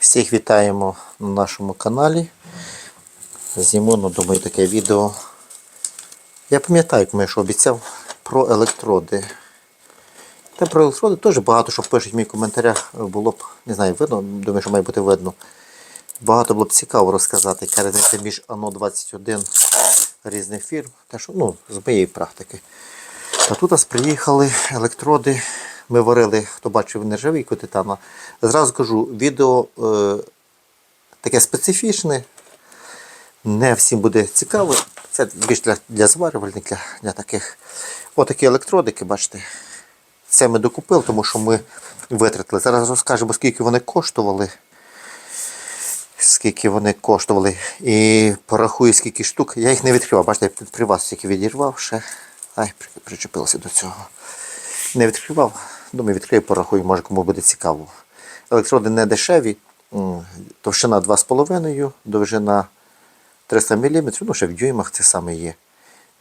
Всіх вітаємо на нашому каналі. Зніму, ну, думаю, таке відео. Я пам'ятаю, як ми ж обіцяв про електроди. Та про електроди теж багато що пишуть в моїх коментарях. Було б, не знаю, видно, думаю, що має бути видно. Багато було б цікаво розказати, яка різниця між ано 21 різних фірм. Те, що, ну, з моєї практики. А тут нас приїхали електроди. Ми варили, хто бачив нержавійку титана. Зразу кажу, відео е, таке специфічне. Не всім буде цікаво. Це більш для, для зварювальників, для, для таких. Отакі електродики, бачите. Це ми докупили, тому що ми витратили. Зараз розкажемо, скільки вони коштували. Скільки вони коштували. І порахую, скільки штук. Я їх не відкривав. Бачите, при вас тільки відірвав ще. Ай, причепилося до цього. Не відкривав. Думаю, відкрию, порахую, може кому буде цікаво. Електроди не дешеві. Товщина 2,5, довжина 300 мм, ну ще в дюймах це саме є.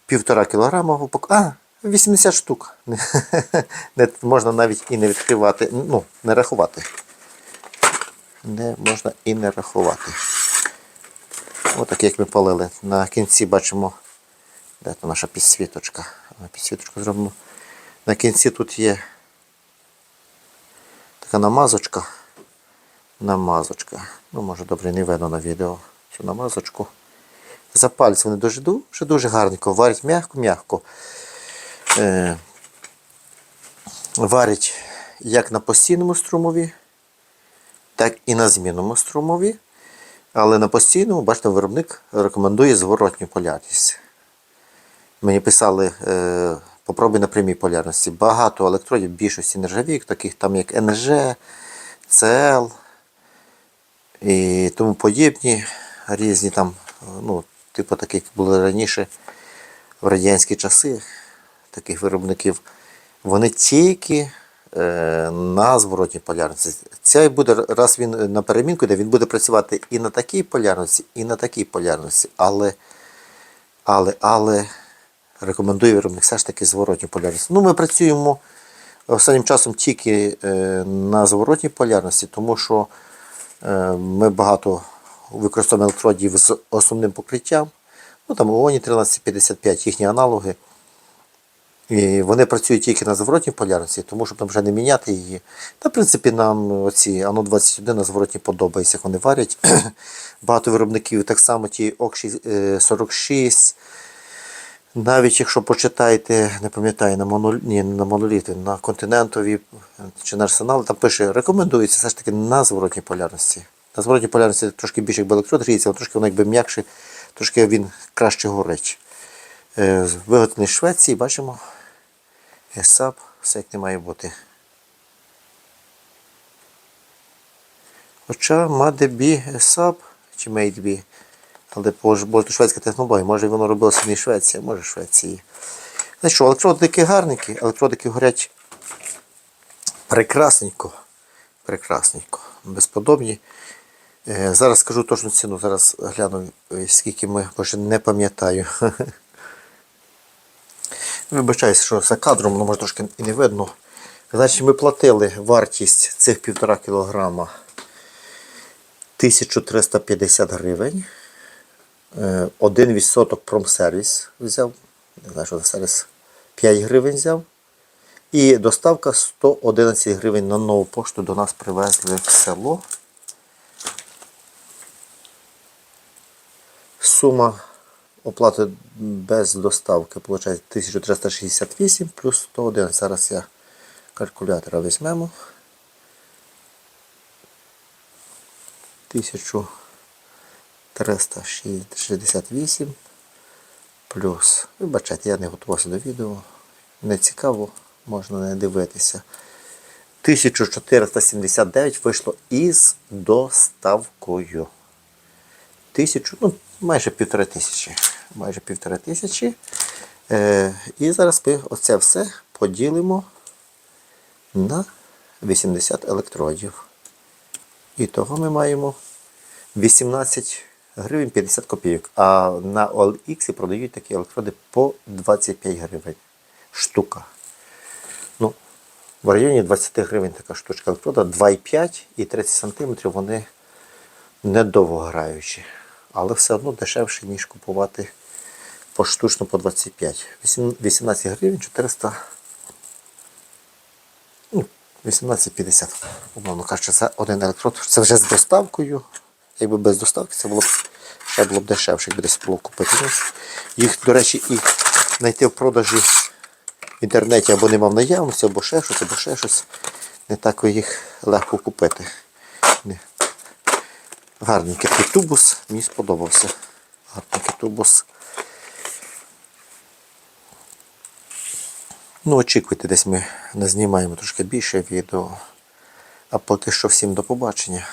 Півтора кілограма упак... А, 80 штук. Не, можна навіть і не відкривати, ну, не рахувати. Не можна і не рахувати. Отак, як ми палили. На кінці бачимо, де то наша підсвіточка. Підсвіточку зробимо. На кінці тут є така намазочка. Намазочка. Ну, може добре не видно на відео цю намазочку. За пальці вони дуже дуже дуже гарненько. Варять м'яко-м'яко. Е, варять як на постійному струмові, так і на змінному струмові. Але на постійному, бачите, виробник рекомендує зворотню полярність. Мені писали, е, попробуй на прямій полярності. Багато електродів, більшості нержавійок, таких там як НЖ, ЦЛ і тому подібні, різні там, ну, типу таких були раніше в радянські часи, таких виробників, вони тільки е, на зворотній полярності. Цей буде, раз він на перемінку йде, він буде працювати і на такій полярності, і на такій полярності. Але, але, але рекомендую виробник все ж таки зворотню полярність. Ну, ми працюємо останнім часом тільки е, на зворотній полярності, тому що е, ми багато використовуємо електродів з основним покриттям. Ну, там ООНі 1355, їхні аналоги. І вони працюють тільки на зворотній полярності, тому щоб нам вже не міняти її. Та, в принципі, нам оці ано 21 на зворотні подобається, як вони варять. Багато виробників так само ті ОК 46. Навіть якщо почитаєте, не пам'ятаю, на, монол... Ні, на моноліти, на континентові чи на арсенал, там пише, рекомендується все ж таки на зворотній полярності. На зворотній полярності трошки більше якби електрод гріється, але трошки воно якби м'якше, трошки він краще горить. Е, Виготовлений в Швеції, бачимо. ЕСАП, все як не має бути. Хоча Мадебі ЕСАП чи Мейдбі. Але бути шведська технологія, може воно робилося не в Швеції, а може Швеції. Знаєш що, електродики гарненькі, електродики горять прекрасненько. Прекрасненько. Безподобні. Е, Зараз скажу точну ціну, зараз гляну, е, скільки ми, бо не пам'ятаю. Вибачаюся, що за кадром, воно може трошки і не видно. Значить, ми платили вартість цих півтора кілограма 1350 гривень. Е, Один відсоток промсервіс взяв. Не знаю, що за сервіс. 5 гривень взяв. І доставка 111 гривень на нову пошту до нас привезли в село. Сума оплати без доставки виходить 1368 плюс 101. Зараз я калькулятора візьмемо. 1368 плюс. Вибачайте, я не готувався до відео. Не цікаво, можна не дивитися. 1479 вийшло із доставкою. Тисячу, ну, майже півтори тисячі. Майже півтори тисячі. Е, і зараз ми оце все поділимо на 80 електродів. І того ми маємо 18 гривень 50 копійок. А на OLX продають такі електроди по 25 гривень штука. Ну, в районі 20 гривень така штучка електрода, 2,5 і 30 см вони недовго граючи. Але все одно дешевше, ніж купувати поштучно по 25. 18 гривень 400. Ну, 18,50. Умовно кажучи, це один електрод. Це вже з доставкою. Якби без доставки це було б ще було б дешевше, якби десь було купити. Ну, Їх, до речі, і знайти в продажі в інтернеті або нема в наявності, або ще щось, або ще щось. Не так їх легко купити. Не. Гарненький такий тубус, мені сподобався. Гарненький тубус. Ну, очікуйте, десь ми назнімаємо трошки більше відео. А поки що всім до побачення.